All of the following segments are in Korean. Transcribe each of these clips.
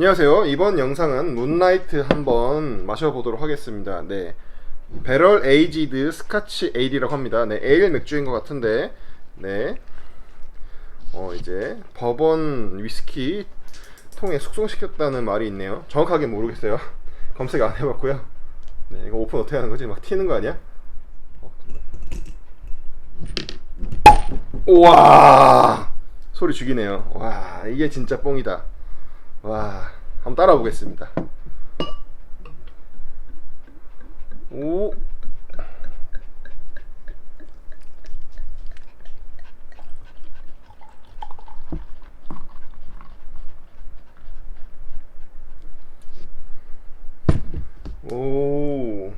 안녕하세요. 이번 영상은 문라이트 한번 마셔보도록 하겠습니다. 네. 배럴 에이지드 스카치 에일이라고 합니다. 네, 에일 맥주인 것 같은데, 네. 어, 이제 버번 위스키 통에 숙성시켰다는 말이 있네요. 정확하게 모르겠어요. 검색 안 해봤고요. 네, 이거 오픈 어떻게 하는 거지? 막 튀는 거 아니야? 어, 우와! 소리 죽이네요. 와, 이게 진짜 뽕이다. 와, 한번 따라 보겠습니다. 오. 오.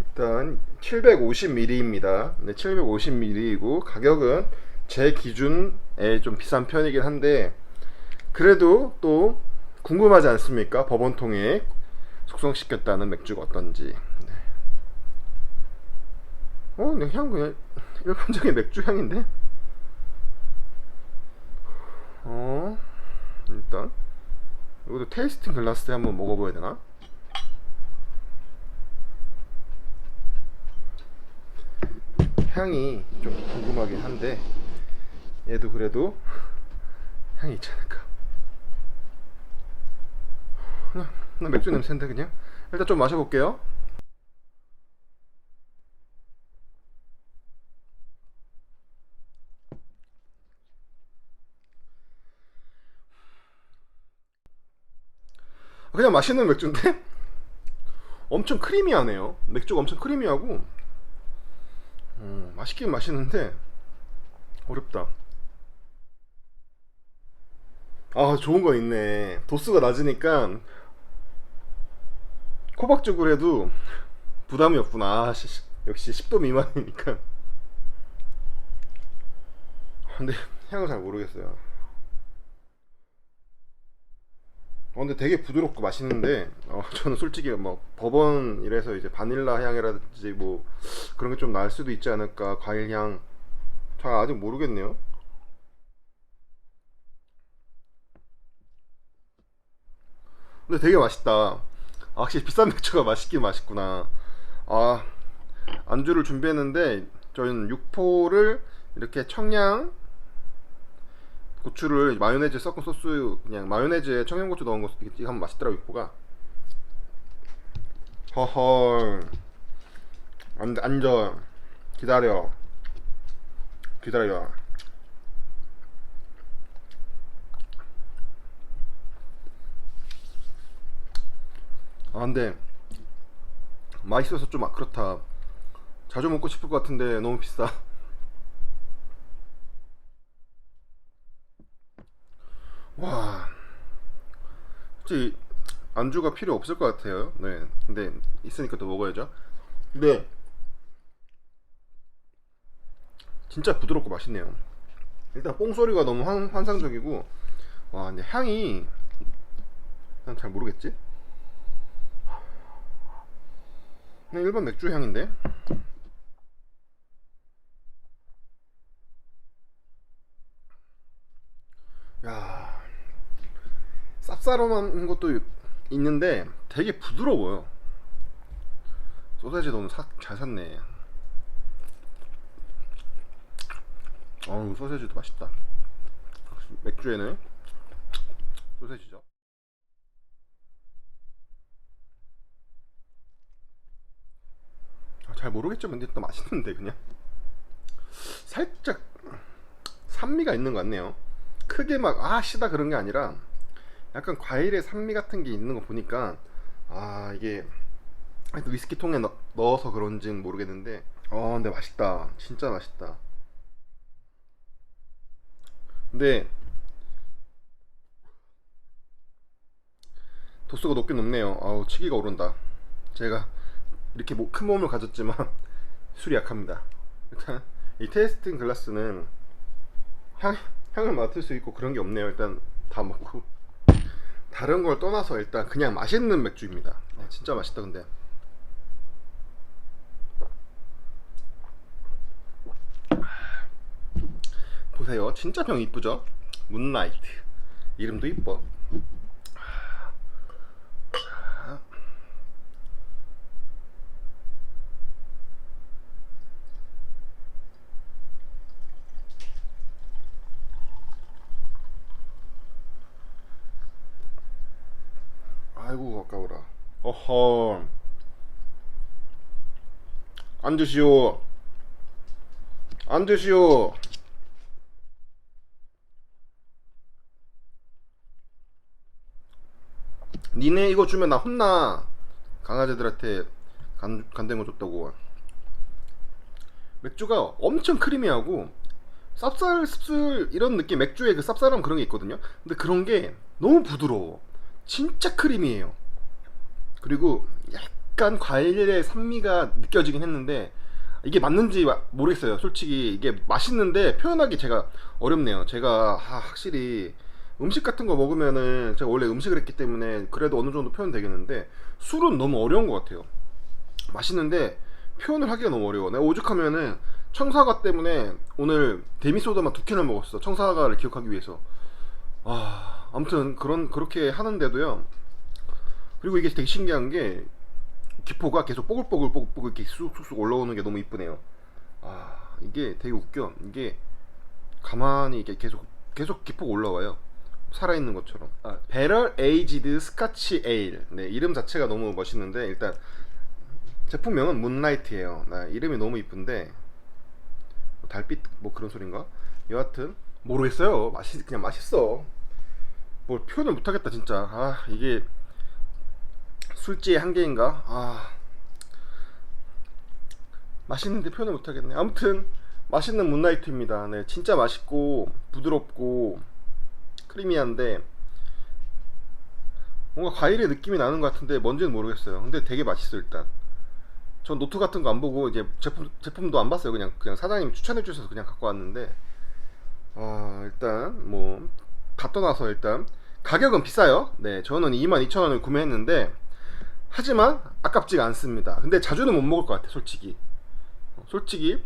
일단 750ml입니다. 네, 750ml이고 가격은 제 기준에 좀 비싼 편이긴 한데 그래도 또 궁금하지 않습니까? 버번통에 숙성시켰다는 맥주가 어떤지. 네. 어, 근데 향 그냥 일반적인 맥주 향인데. 어, 일단 이것도 테이스팅 글라스 때 한번 먹어봐야 되나? 향이 좀 궁금하긴 한데 얘도 그래도 향이 있지 않을까? 그냥, 그냥 맥주 냄새인데 그냥? 일단 좀 마셔볼게요. 그냥 맛있는 맥주인데? 엄청 크리미하네요. 맥주가 엄청 크리미하고 음, 맛있긴 맛있는데 어렵다. 아 좋은 거 있네. 도수가 낮으니까 코박죽을 해도 부담이 없구나. 아, 시- 시- 역시 10도 미만이니까. 근데 향을 잘 모르겠어요. 어, 근데 되게 부드럽고 맛있는데 어, 저는 솔직히 뭐 버번이라서 이제 바닐라 향이라든지 뭐 그런 게 좀 날 수도 있지 않을까 과일 향 잘 아직 모르겠네요. 근데 되게 맛있다. 아, 확실히 비싼 맥주가 맛있긴 맛있구나. 아 안주를 준비했는데 저희는 육포를 이렇게 청양 고추를 마요네즈 섞은 소스 그냥 마요네즈에 청양고추 넣은 거 이게 하면 맛있더라고 육포가. 허헐. 앉, 앉아. 기다려. 기다려 아 근데 맛있어서 좀 아- 그렇다 자주 먹고 싶을 것 같은데 너무 비싸 와, 솔직히 안주가 필요 없을 것 같아요. 네, 근데 있으니까 또 먹어야죠. 근데 진짜 부드럽고 맛있네요. 일단 뽕 소리가 너무 환, 환상적이고, 와, 근데 향이 난 잘 모르겠지? 그냥 일반 맥주 향인데. 야. 쌉싸름한 것도 있는데 되게 부드러워요. 소세지 너무 사, 잘 샀네. 어우 소세지도 맛있다. 맥주에는 소세지죠. 잘 모르겠죠. 근데 또 맛있는데 그냥. 살짝 산미가 있는 것 같네요. 크게 막 아 시다 그런 게 아니라 약간 과일의 산미 같은 게 있는 거 보니까 아 이게 위스키 통에 넣, 넣어서 그런지는 모르겠는데 어 근데 맛있다. 진짜 맛있다. 근데 도수가 높긴 높네요. 아우 치기가 오른다. 제가 이렇게 뭐- 큰 몸을 가졌지만 술이 약합니다 일단 이 테이스팅 글라스는 향, 향을 맡을 수 있고 그런 게 없네요 일단 다 먹고 다른 걸 떠나서 일단 그냥 맛있는 맥주입니다. 아, 진짜 맛있다 근데. 보세요. 진짜 병 이쁘죠? 문라이트 이름도 이뻐 아이고 아까워라. 어허. 앉으시오. 앉으시오. 니네 이거 주면 나 혼나. 강아지들한테 간, 간댕거 줬다고. 맥주가 엄청 크리미하고 쌉쌀 씁쓸 이런 느낌. 맥주의 그 쌉쌀함 그런 게 있거든요. 근데 그런 게 너무 부드러워 진짜 크리미해요. 그리고 약간 과일의 산미가 느껴지긴 했는데 이게 맞는지 마- 모르겠어요. 솔직히 이게 맛있는데 표현하기 제가 어렵네요. 제가 아, 확실히 음식 같은 거 먹으면은 제가 원래 음식을 했기 때문에 그래도 어느 정도 표현 되겠는데 술은 너무 어려운 것 같아요. 맛있는데 표현을 하기가 너무 어려워. 내가 오죽하면은 청사과 때문에 오늘 데미소다만 두 캔을 먹었어. 청사과를 기억하기 위해서. 아 아무튼 그런 그렇게 하는데도요 그리고 이게 되게 신기한 게 기포가 계속 뽀글뽀글 뽀글뽀글 이렇게 쑥쑥쑥 올라오는 게 너무 이쁘네요. 아 이게 되게 웃겨. 이게 가만히 이게 계속 계속 기포가 올라와요. 살아있는 것처럼. 아, 배럴 에이지드 스카치 에일. 네 이름 자체가 너무 멋있는데 일단 제품명은 문라이트예요. 나 이름이 너무 이쁜데 뭐 달빛 뭐 그런 소린가? 여하튼 모르겠어요. 맛이 그냥 맛있어. 뭘 표현을 못하겠다 진짜. 아 이게 술지의 한계인가? 아 맛있는데 표현을 못하겠네. 아무튼 맛있는 문라이트입니다. 네, 진짜 맛있고 부드럽고 크리미한데 뭔가 과일의 느낌이 나는 것 같은데 뭔지는 모르겠어요. 근데 되게 맛있어 일단. 전 노트 같은 거 안 보고 이제 제품 제품도 안 봤어요. 그냥 그냥 사장님이 추천해 주셔서 그냥 갖고 왔는데 아 일단 뭐 다 떠나서 일단 가격은 비싸요. 네, 저는 22,000원을 구매했는데 하지만 아깝지가 않습니다. 근데 자주는 못 먹을 것 같아, 솔직히. 어, 솔직히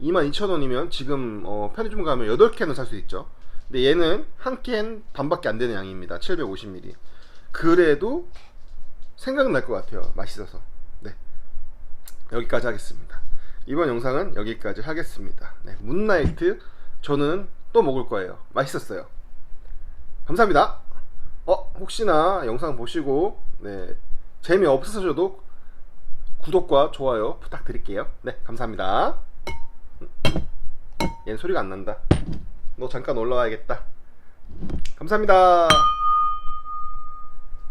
22,000원이면 지금 어, 편의점 가면 8캔을 살 수 있죠. 근데 얘는 한 캔 반밖에 안 되는 양입니다. 750ml. 그래도 생각날 것 같아요. 맛있어서. 네. 여기까지 하겠습니다. 이번 영상은 여기까지 하겠습니다. 네, 문나이트 저는 또 먹을 거예요. 맛있었어요. 감사합니다. 어, 혹시나 영상 보시고 네, 재미 없으셔도 구독과 좋아요 부탁드릴게요. 네, 감사합니다. 얘는 소리가 안 난다. 너 잠깐 올라와야겠다. 감사합니다.